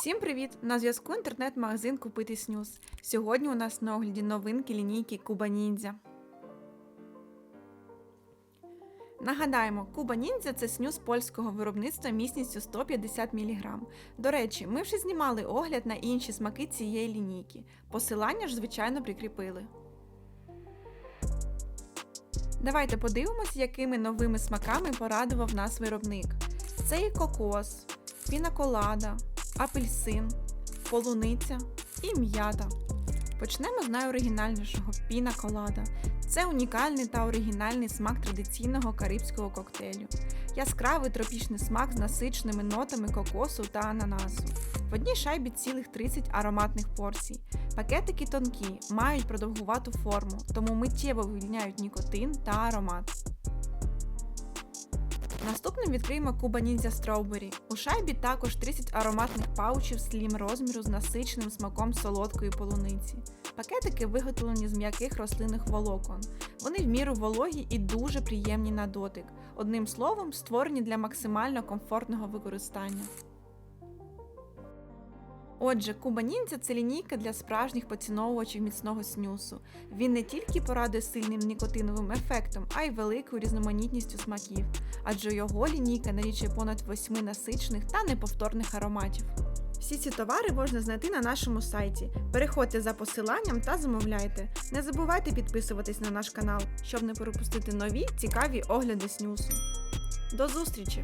Всім привіт! На зв'язку інтернет-магазин Купити Снюс. Сьогодні у нас на огляді новинки лінійки Куба Ніндзя. Нагадаємо, Куба Ніндзя це снюс польського виробництва міцністю 150 мг. До речі, ми вже знімали огляд на інші смаки цієї лінійки. Посилання ж, звичайно, прикріпили. Давайте подивимось, якими новими смаками порадував нас виробник. Це і кокос, пінаколада, апельсин, полуниця і м'ята. Почнемо з найоригінальнішого піна колада. Це унікальний та оригінальний смак традиційного карибського коктейлю. Яскравий тропічний смак з насиченими нотами кокосу та ананасу. В одній шайбі цілих 30 ароматних порцій. Пакетики тонкі, мають продовгувату форму, тому миттєво вивільняють нікотин та аромат. Наступним відкриємо Куба Ніндзя Strawberry. У шайбі також 30 ароматних паучів слім розміру з насиченим смаком солодкої полуниці. Пакетики виготовлені з м'яких рослинних волокон. Вони в міру вологі і дуже приємні на дотик. Одним словом, створені для максимально комфортного використання. Отже, Куба Ніндзя це лінійка для справжніх поціновувачів міцного снюсу. Він не тільки порадує сильним нікотиновим ефектом, а й великою різноманітністю смаків, адже його лінійка налічує понад восьми насичених та неповторних ароматів. Всі ці товари можна знайти на нашому сайті. Переходьте за посиланням та замовляйте. Не забувайте підписуватись на наш канал, щоб не пропустити нові цікаві огляди снюсу. До зустрічі!